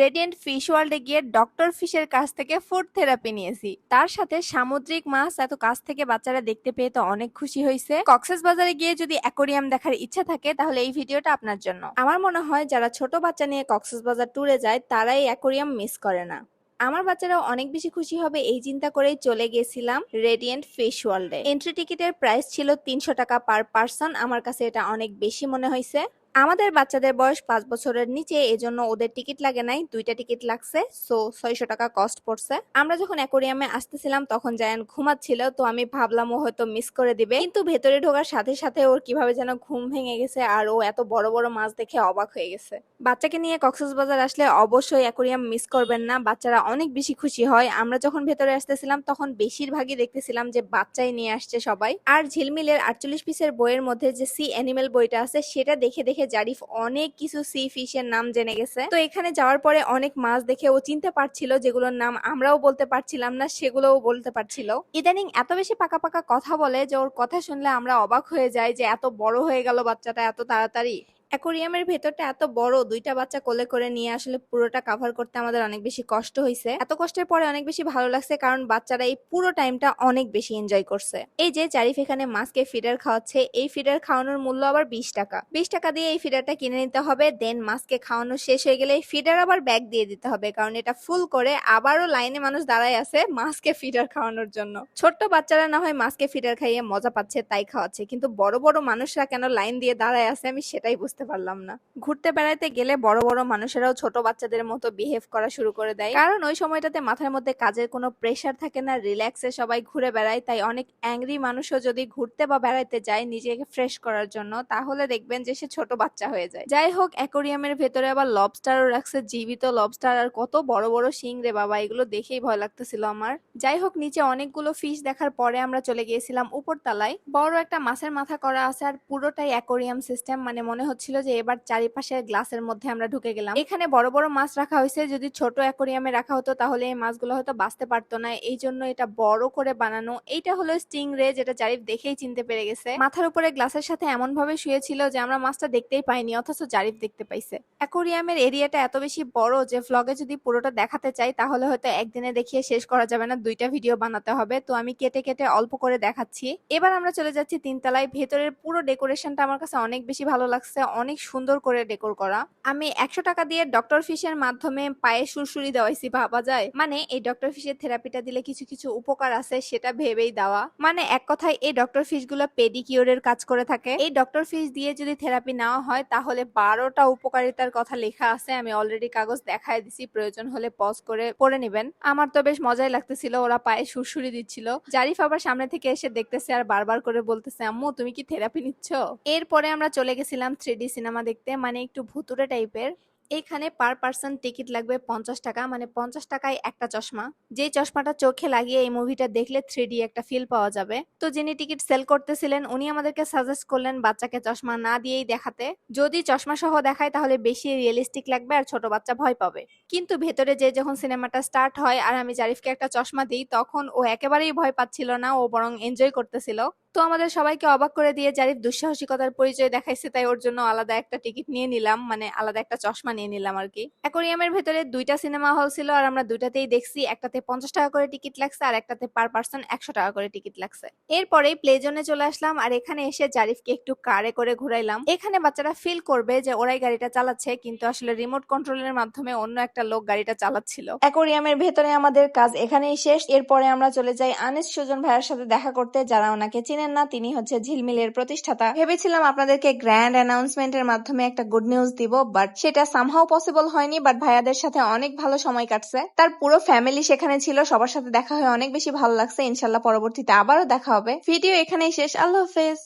Radiant Fish ওয়ার্ল্ডে গিয়ে doctor ফিশের কাছ থেকে ফুড থেরাপি নিয়েছি। তার সাথে সামুদ্রিক মাছ, এত কাছ থেকে বাচ্চারা দেখতে পেয়ে তো অনেক খুশি হয়েছে। কক্সেস বাজারে গিয়ে যদি অ্যাকোরিয়াম দেখার ইচ্ছা থাকে, তাহলে এই ভিডিওটা আপনার জন্য। আমার মনে হয় যারা ছোট বাচ্চা নিয়ে কক্সেস বাজার ট্যুরে যায় তারাই অ্যাকোরিয়াম মিস করে না। আমার বাচ্চারাও অনেক বেশি খুশি হবে এই চিন্তা করেই চলে গেছিলাম রেডিয়েন্ট ফিশ ওয়ার্ল্ডে এন্ট্রি টিকিটের প্রাইস ছিল তিনশো টাকা পার পার্সন আমার কাছে এটা অনেক বেশি মনে হয়েছে। আমাদের বাচ্চাদের বয়স পাঁচ বছরের নিচে, এজন্য ওদের টিকিট লাগে নাই। দুইটা টিকিট লাগছে সো ছয়শো টাকা কস্ট পড়ছে। আমরা যখন অ্যাকোরিয়ামে আসতেছিলাম, তখন জায়ান ঘুমাচ্ছিল, তো আমি ভাবলাম ও হয়তো মিস করে দিবে। কিন্তু ভেতরে ঢোকার সাথে সাথে ওর কীভাবে যেন ঘুম ভেঙে গেছে, আর ও এত বড় বড় মাছ দেখে অবাক হয়ে গেছে। বাচ্চাকে নিয়ে কক্সবাজার আসলে অবশ্যই অ্যাকোরিয়াম মিস করবেন না। বাচ্চারা অনেক বেশি খুশি হয়। আমরা যখন ভেতরে আসতেছিলাম, তখন বেশিরভাগই দেখতেছিলাম যে বাচ্চাই নিয়ে আসছে সবাই। আর ঝিলমিলের আটচল্লিশ পিসের বইয়ের মধ্যে যে সি অ্যানিমেল বইটা আছে, সেটা দেখে দেখে জারিফ অনেক কিছু সি ফিশের নাম জেনে গেছে। তো এখানে যাওয়ার পরে অনেক মাছ দেখে ও চিনতে পারছিল যেগুলোর নাম আমরাও বলতে পারছিলাম না, সেগুলোও বলতে পারছিল। ইদানিং এত বেশি পাকা পাকা কথা বলে যে ওর কথা শুনলে আমরা অবাক হয়ে যাই যে এত বড় হয়ে গেল বাচ্চাটা এত তাড়াতাড়ি। অ্যাকোরিয়ামের ভেতরটা এত বড়, দুইটা বাচ্চা কোলে করে নিয়ে আসলে পুরোটা কাভার করতে আমাদের অনেক বেশি কষ্ট হয়েছে এত কষ্টের পরে অনেক বেশি ভালো লাগছে কারণ বাচ্চারা এই পুরো টাইমটা অনেক বেশি এনজয় করছে। এই যে জারিফ এখানে মাছকে ফিডার খাওয়াচ্ছে, এই ফিডার খাওয়ানোর মূল্য আবার বিশ টাকা। বিশ টাকা দিয়ে এই ফিডারটা কিনে নিতে হবে দেন মাছকে খাওয়ানো শেষ হয়ে গেলে এই ফিডার আবার ব্যাগ দিয়ে দিতে হবে কারণ এটা ফুল করে আবারও লাইনে মানুষ দাঁড়ায় আছে মাছকে ফিডার খাওয়ানোর জন্য। ছোট্ট বাচ্চারা না হয় মাছকে ফিডার খাইয়ে মজা পাচ্ছে, তাই খাওয়াচ্ছে। কিন্তু বড় বড় মানুষরা কেন লাইন দিয়ে দাঁড়ায় আছে আমি সেটাই বুঝতে পারলাম না। ঘুরতে বেড়াতে গেলে বড় বড় মানুষেরাও ছোট বাচ্চাদের মতো বিহেভ করা শুরু করে দেয়। কারণ ওই সময়টাতে মাথার মধ্যে কাজের কোনো প্রেশার থাকে না রিল্যাক্সে সবাই ঘুরে বেড়ায়। তাই অনেক অ্যাংরি মানুষও যদি ঘুরতে বা বেড়াইতে যায় নিজেকে ফ্রেশ করার জন্য, তাহলে দেখবেন যে সে ছোট বাচ্চা হয়ে যায়। যাই হোক অ্যাকোরিয়ামের ভেতরে আবার লবস্টারও রাখছে। জীবিত লবস্টার আর কত বড় বড় শিং রে বাবা, এগুলো দেখেই ভয় লাগতেছিল আমার। যাই হোক, নিচে অনেকগুলো ফিশ দেখার পরে আমরা চলে গিয়েছিলাম উপর তলায় বড় একটা মাছের মাথা করা আছে আর পুরোটাই অ্যাকোরিয়াম সিস্টেম মানে মনে হচ্ছিল যে এবার চারিপাশে গ্লাসের মধ্যে আমরা ঢুকে গেলাম। এখানে বড় বড় মাছ রাখা হয়েছে। যদি ছোট অ্যাকোরিয়ামে রাখা হতো তাহলে এই মাছগুলো হয়তো বাঁচতে পারতো না। এই জন্য এটা বড় করে বানানো। এইটা হলো স্টিং রে যেটা জারিফ দেখেই চিনতে পেরে গেছে। মাথার উপরে গ্লাসের সাথে এমন ভাবে শুয়েছিল যে আমরা মাছটা দেখতেই পাইনি, অথচ জারিফ দেখতে পাইছে। অ্যাকোরিয়ামের এরিয়াটা এত বেশি বড় যে ভ্লগে যদি পুরোটা দেখাতে চাই, তাহলে হয়তো একদিনে দেখিয়ে শেষ করা যাবে না। দুইটা ভিডিও বানাতে হবে। তো আমি কেটে কেটে অল্প করে দেখাচ্ছি। এবার আমরা চলে যাচ্ছি তিনতলায়। ভেতরের পুরো ডেকোরেশনটা আমার কাছে অনেক বেশি ভালো লাগছে। অনেক সুন্দর করে ডেকোর করা। আমি একশো টাকা দিয়ে ডক্টর ফিশের মাধ্যমে পায়ে সুরসুরি দেওয়াইছি, ভাবা যায়? মানে এই ডক্টর ফিশের থেরাপিটা দিলে কিছু কিছু উপকার আছে সেটা ভেবেই দেওয়া। মানে এক কথায় এই ডক্টর ফিশগুলো পেডিকিওরের কাজ করে থাকে। এই ডক্টর ফিশ দিয়ে যদি থেরাপি নেওয়া হয়, তাহলে বারোটা উপকারিতার কথা লেখা আছে। আমি অলরেডি কাগজ দেখায় দিছি, প্রয়োজন হলে পজ করে, পড়ে নেবেন। আমার তো বেশ মজাই লাগতেছিল, ওরা পায়ে সুরসুরি দিচ্ছিল। জারিফ আবার সামনে থেকে এসে দেখতেছে আর বারবার করে বলতেছে, আম্মু, তুমি কি থেরাপি নিচ্ছ? এরপরে আমরা চলে গেছিলাম থ্রি সিনেমা দেখতে মানে একটু ভুতুরে টাইপের। এখানে পার পার্সন টিকিট লাগবে পঞ্চাশ টাকা মানে পঞ্চাশ টাকায় একটা চশমা। যে চশমাটা চোখে লাগিয়ে এই মুভিটা দেখলে থ্রি একটা ফিল পাওয়া যাবে। তো যিনি টিকিট সেল করতেছিলেন, উনি আমাদেরকে সাজেস্ট করলেন বাচ্চাকে চশমা না দিয়েই দেখাতে। যদি চশমা সহ দেখায়, তাহলে বেশি রিয়েলিস্টিক লাগবে আর ছোট বাচ্চা ভয় পাবে। কিন্তু ভেতরে যে যখন সিনেমাটা স্টার্ট হয়, আর আমি জারিফকে একটা চশমা দিই, তখন ও একেবারেই ভয় পাচ্ছিল না, ও বরং এনজয় করতেছিল। তো আমাদের সবাইকে অবাক করে দিয়ে জারিফ দুঃসাহসিকতার পরিচয় দেখাইছে, তাই ওর জন্য আলাদা একটা টিকিট নিয়ে নিলাম মানে আলাদা একটা চশমা নিয়ে নিলাম আর কি। অ্যাকোরিয়ামের ভেতরে দুইটা সিনেমা হল ছিল আর আমরা দুইটাতেই দেখছি, একটাতে পঞ্চাশ টাকা করে টিকিট লাগছে আর একটাতে পার পার্সন একশো টাকা করে টিকিট লাগছে। এরপরেই প্লে জোনে চলে আসলাম আর এখানে এসে জারিফকে একটু কারে করে ঘুরাইলাম। এখানে বাচ্চারা ফিল করবে যে ওরাই গাড়িটা চালাচ্ছে, কিন্তু আসলে রিমোট কন্ট্রোলের মাধ্যমে অন্য একটা লোক গাড়িটা চালাচ্ছিল। অ্যাকোরিয়ামের ভেতরে আমাদের কাজ এখানেই শেষ। এরপরে আমরা চলে যাই আনিস সুজন ভাইয়ের সাথে দেখা করতে, যারা ওনাকে চিনেন না, তিনি হচ্ছে ঝিলমিলের প্রতিষ্ঠাতা। ভেবেছিলাম আপনাদেরকে গ্র্যান্ড অ্যানাউন্সমেন্টের মাধ্যমে একটা গুড নিউজ দিব বাট সেটা সামহাও পসিবল হয়নি বাট ভাইয়াদের সাথে অনেক ভালো সময় কাটছে। তার পুরো ফ্যামিলি সেখানে ছিল, সবার সাথে দেখা হয়ে অনেক বেশি ভালো লাগছে। ইনশাল্লাহ পরবর্তীতে আবারও দেখা হবে। ভিডিও এখানেই শেষ। আল্লাহ হাফেজ।